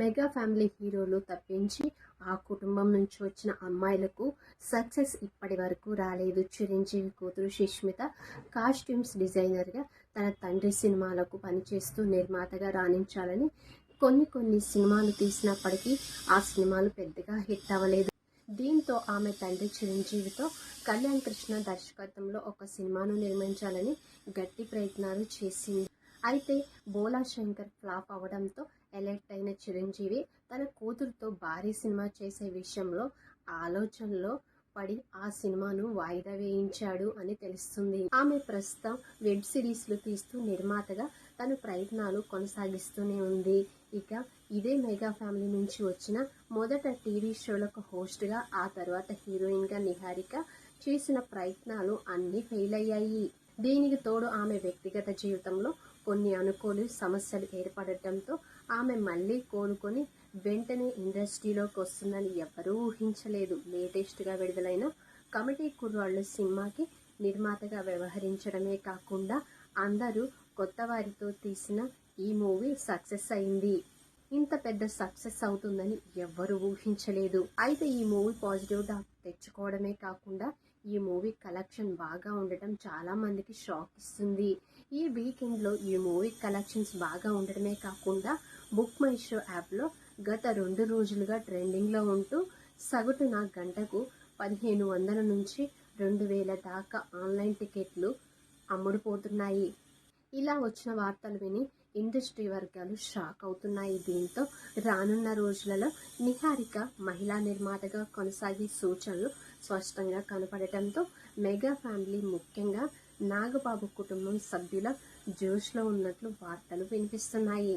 Mega family హీరోలు తప్పించి ఆ కుటుంబం నుంచి వచ్చిన అమ్మాయిలకు సక్సెస్ ఇప్పటి వరకు రాలేదు. చిరంజీవి కూతురు సుష్మిత కాస్ట్యూమ్స్ డిజైనర్గా తన తండ్రి సినిమాలకు పనిచేస్తూ నిర్మాతగా రాణించాలని కొన్ని కొన్ని సినిమాలు తీసినప్పటికీ ఆ సినిమాలు పెద్దగా హిట్ అవ్వలేదు. దీంతో ఆమె తండ్రి చిరంజీవితో కళ్యాణ్ కృష్ణ దర్శకత్వంలో ఒక సినిమాను నిర్మించాలని గట్టి ప్రయత్నాలు చేసింది. అయితే బోలా శంకర్ ఫ్లాప్ అవడంతో ఎలెక్ట్ అయిన చిరంజీవి తన కూతురుతో భారీ సినిమా చేసే విషయంలో ఆలోచనలో పడి ఆ సినిమాను వాయిదా వేయించాడు అని తెలుస్తుంది. ఆమె ప్రస్తుతం వెబ్ సిరీస్లు తీస్తూ నిర్మాతగా తన ప్రయత్నాలు కొనసాగిస్తూనే ఉంది. ఇక ఇదే మెగా ఫ్యామిలీ నుంచి వచ్చిన మొదట టీవీ షోలకు హోస్ట్గా ఆ తర్వాత హీరోయిన్గా నిహారిక చేసిన ప్రయత్నాలు అన్నీ ఫెయిల్ అయ్యాయి దీనికి తోడు ఆమె వ్యక్తిగత జీవితంలో కొన్ని అనుకోలు సమస్యలు ఏర్పడటంతో ఆమె మళ్ళీ కోలుకొని వెంటనే ఇండస్ట్రీలోకి వస్తుందని ఎవరూ ఊహించలేదు. లేటెస్ట్గా విడుదలైన కమిటీ కుర్రాళ్ళు సినిమాకి నిర్మాతగా వ్యవహరించడమే కాకుండా అందరూ కొత్త వారితో తీసిన ఈ మూవీ సక్సెస్ అయింది. ఇంత పెద్ద సక్సెస్ అవుతుందని ఎవ్వరూ ఊహించలేదు. అయితే ఈ మూవీ పాజిటివ్ డాక్ తెచ్చుకోవడమే కాకుండా ఈ మూవీ కలెక్షన్ బాగా ఉండటం చాలా మందికి షాక్ ఇస్తుంది. ఈ వీకెండ్లో ఈ మూవీ కలెక్షన్స్ బాగా ఉండడమే కాకుండా బుక్ మై షో యాప్లో గత రెండు రోజులుగా ట్రెండింగ్లో ఉంటూ సగటున గంటకు పదిహేను వందల నుంచి రెండు వేల దాకా ఆన్లైన్ టికెట్లు అమ్ముడుపోతున్నాయి. ఇలా వచ్చిన వార్తలు విని ఇండస్ట్రీ వర్గాలు షాక్ అవుతున్నాయి. దీంతో రానున్న రోజులలో నిహారిక మహిళా నిర్మాతగా కొనసాగే సూచనలు స్పష్టంగా కనపడటంతో మెగా ఫ్యామిలీ ముఖ్యంగా నాగబాబు కుటుంబం సభ్యుల జోష్లో ఉన్నట్లు వార్తలు వినిపిస్తున్నాయి.